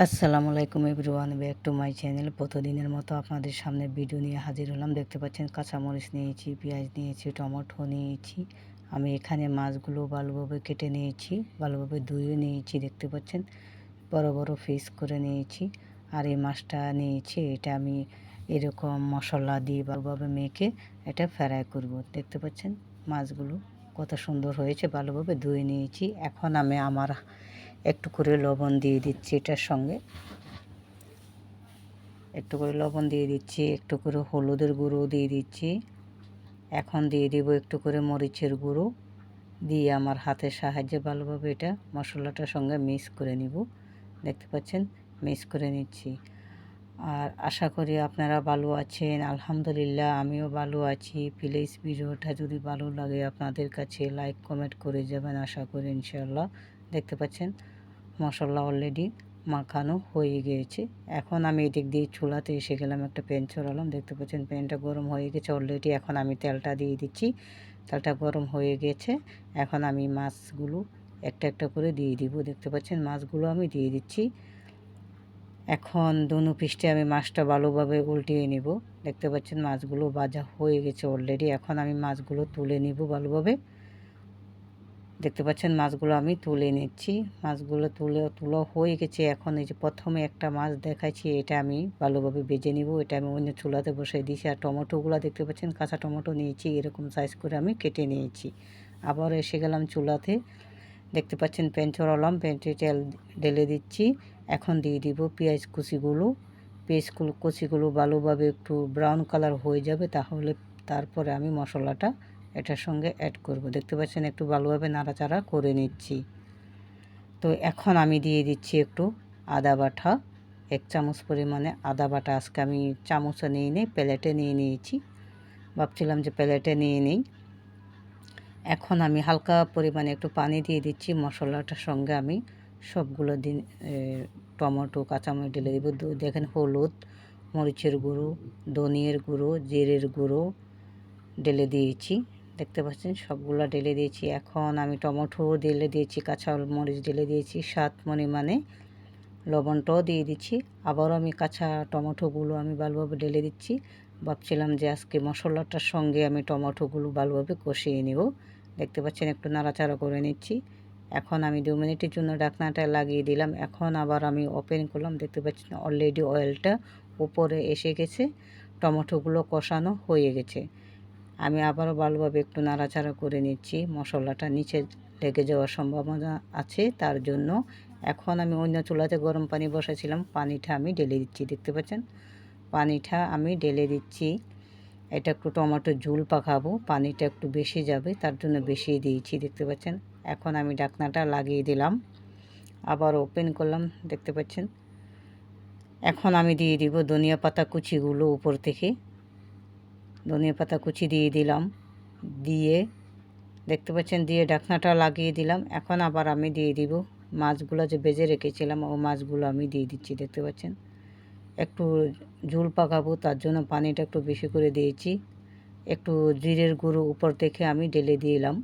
আসসালামু আলাইকুম everyone, back to my channel. প্রতিদিনের মতো আপনাদের সামনে ভিডিও নিয়ে হাজির হলাম। দেখতে পাচ্ছেন, কাঁচামরিচ নিয়েছি, পেঁয়াজ নিয়েছি, টমেটো নিয়েছি। আমি এখানে মাছগুলো ভালোভাবে কেটে নিয়েছি, ভালোভাবে ধুয়ে নিয়েছি। দেখতে পাচ্ছেন, বড় বড় পিস করে নিয়েছি। আর এই মাছটা নিয়েছি, এটা আমি এরকম মশলা দিয়ে ভালোভাবে মেখে এটা ফ্রাই করব। দেখতে পাচ্ছেন, মাছগুলো কত সুন্দর হয়েছে, ভালোভাবে ধুয়ে নিয়েছি। এখন আমি আমার একটু করে লবণ দিয়ে দিচ্ছি এটার সঙ্গে। একটু করে লবণ দিয়ে দিচ্ছি, একটু করে হলুদের গুঁড়ো দিয়ে দিচ্ছি। এখন দিয়ে দিব একটু করে মরিচের গুঁড়ো। দিয়ে আমার হাতের সাহায্যে ভালোভাবে এটা মশলাটার সঙ্গে মিক্স করে নিব। দেখতে পাচ্ছেন? মিক্স করে নিচ্ছি। আর আশা করি আপনারা ভালো আছেন। আলহামদুলিল্লাহ, আমিও ভালো আছি। প্লিজ ভিডিওটা যদি ভালো লাগে আপনাদের কাছে, লাইক, কমেন্ট করে যাবেন আশা করি ইনশাল্লাহ দেখতে পাচ্ছেন? মশলা অলরেডি মাখানো হয়ে গিয়েছে। এখন আমি এদিক দিয়ে চুলাতে এসে গেলাম, একটা প্যান চড়ালাম। দেখতে পাচ্ছেন প্যানটা গরম হয়ে গেছে অলরেডি এখন আমি তেলটা দিয়ে দিচ্ছি। তেলটা গরম হয়ে গেছে। এখন আমি মাছগুলো একটা একটা করে দিয়ে দিব। দেখতে পাচ্ছেন মাছগুলো আমি দিয়ে দিচ্ছি। এখন দুনো পিসটে আমি মাছটা ভালোভাবে উল্টিয়ে নিব। দেখতে পাচ্ছেন মাছগুলো ভাজা হয়ে গেছে অলরেডি এখন আমি মাছগুলো তুলে নিব ভালোভাবে। দেখতে পাচ্ছেন, মাছগুলো আমি তুলে নিচ্ছি। মাছগুলো তুলে, তুলো হয়ে গেছে। এখন এই যে প্রথমে একটা মাছ দেখাচ্ছি, এটা আমি ভালোভাবে বেজে নিব। এটা আমি অন্য চুলাতে বসে দিয়েছি। আর টমেটোগুলো দেখতে পাচ্ছেন, কাঁচা টমেটো নিয়েছি, এরকম সাইজ করে আমি কেটে নিয়েছি। আবার এসে গেলাম চুলাতে। দেখতে পাচ্ছেন, প্যান চড়ালাম প্যান্টে তেল ঢেলে দিচ্ছি। এখন দিয়ে দিব পেঁয়াজ কুচিগুলো। পেঁয়াজ কুচিগুলো ভালোভাবে একটু ব্রাউন কালার হয়ে যাবে, তাহলে তারপরে আমি মশলাটা এটার সঙ্গে অ্যাড করব। দেখতে পাচ্ছেন একটু ভালোভাবে নাড়াচাড়া করে নিচ্ছি। তো এখন আমি দিয়ে দিচ্ছি একটু আদা বাটা। এক চামচ পরিমাণে আদা বাটা। আজকে আমি চামচে নিয়ে নিই, প্লেটে নিয়ে নিয়েছি। ভাবছিলাম যে প্লেটে নিয়ে নিই। এখন আমি হালকা পরিমাণে একটু পানি দিয়ে দিচ্ছি। মশলাটার সঙ্গে আমি সবগুলো দিন টমেটো, কাঁচামরিচ ঢেলে দিব। দেখেন হলুদ, মরিচের গুঁড়ো, ধনিয়ের গুঁড়ো, জিরের গুঁড়ো ঢেলে দিয়েছি। দেখতে পাচ্ছেন সবগুলো ঢেলে দিয়েছি। এখন আমি টমেটো ঢেলে দিয়েছি, কাঁচা মরিচ ঢেলে দিয়েছি সাত মানে লবণটাও দিয়ে দিচ্ছি। আবারও আমি কাঁচা টমেটোগুলো আমি ভালোভাবে ঢেলে দিচ্ছি। ভাবছিলাম যে আজকে মশলাটার সঙ্গে আমি টমেটোগুলো ভালোভাবে কষিয়ে নেব। দেখতে পাচ্ছেন একটু নাড়াচাড়া করে নিচ্ছি। এখন আমি দু মিনিটের জন্য ডাকনাটা লাগিয়ে দিলাম। এখন আবার আমি ওপেন করলাম। দেখতে পাচ্ছেন অলরেডি অয়েলটা উপরে এসে গেছে। টমেটোগুলো কষানো হয়ে গেছে। আমি আবারও ভালোভাবে একটু নাড়াচাড়া করে নিচ্ছি। মশলাটা নিচে লেগে যাওয়ার সম্ভাবনা আছে, তার জন্য এখন আমি অন্য চুলাতে গরম পানি বসেছিলাম পানিটা আমি ঢেলে দিচ্ছি, দেখতে পাচ্ছেন? পানিটা আমি ঢেলে দিচ্ছি। এটা একটু টমেটো ঝুল পাকাবো, পানিটা একটু বেশি যাবে, তার জন্য বেশি দিয়েছি, দেখতে পাচ্ছেন? এখন আমি ডাকনাটা লাগিয়ে দিলাম। আবার ওপেন করলাম, দেখতে পাচ্ছেন? এখন আমি দিয়ে দিব ধনিয়া পাতা কুচিগুলো উপর থেকে। ধনিয়া পাতা কুচি দিয়ে দিলাম। দিয়ে দেখতে পাচ্ছেন দিয়ে ঢাকনাটা লাগিয়ে দিলাম। এখন আবার আমি দিয়ে দিব। মাছগুলো যে বেজে রেখেছিলাম, ও মাছগুলো আমি দিয়ে দিচ্ছি, দেখতে পাচ্ছেন? একটু ঝুল পাকাবো, তার জন্য পানিটা একটু বেশি করে দিয়েছি। একটু জিরের গুঁড়ো উপর থেকে আমি ঢেলে দিলাম।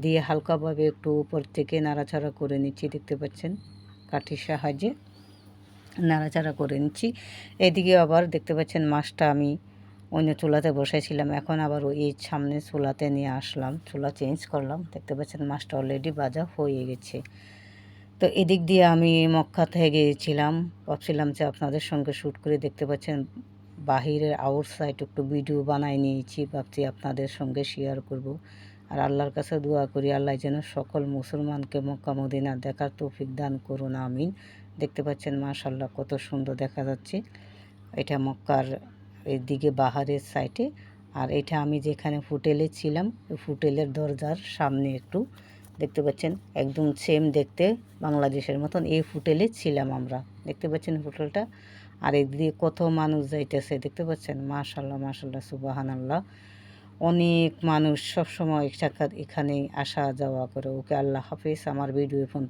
দিয়ে হালকাভাবে একটু উপর থেকে নাড়াচাড়া করে নিচ্ছি, দেখতে পাচ্ছেন? কাঠির সাহায্যে নাড়াচাড়া করে নিচ্ছি। এদিকে আবার দেখতে পাচ্ছেন মাছটা আমি অন্য চুলাতে বসেছিলাম, এখন আবার ওই সামনে চুলাতে নিয়ে আসলাম। চুলা চেঞ্জ করলাম, দেখতে পাচ্ছেন মাছটা অলরেডি বাজা হয়ে গেছে। তো এদিক দিয়ে আমি মক্কা থেকে গিয়েছিলাম, ভাবছিলাম যে আপনাদের সঙ্গে শ্যুট করে দেখতে পাচ্ছেন, বাহিরের আউটসাইড একটু ভিডিও বানাই নিয়েছি, ভাবছি আপনাদের সঙ্গে শেয়ার করব। আর আল্লাহর কাছে দোয়া করি, আল্লাহ যেন সকল মুসলমানকে মক্কা মদিনা দেখার তৌফিক দান করুন, আমিন। দেখতে পাচ্ছেন মাশাল্লাহ কত সুন্দর দেখা যাচ্ছে। এটা মক্কার এদিকে বাহারের সাইডে আর এটা আমি যেখানে ফুটেলে ছিলাম ফুটেলের দরজার সামনে একটু। দেখতে পাচ্ছেন, একদম সেম দেখতে বাংলাদেশের মতন এই ফুটেলে ছিলাম আমরা। দেখতে পাচ্ছেন ফুটেলটা আর এদিকে কত মানুষ যাইতেছে, দেখতে পাচ্ছেন? মাশাল্লাহ মাশাল্লাহ সুবাহান আল্লাহ অনেক মানুষ সবসময় সাক্ষাৎ এখানে আসা যাওয়া করে। ওকে আল্লাহ হাফিজ, আমার ভিডিও ফোন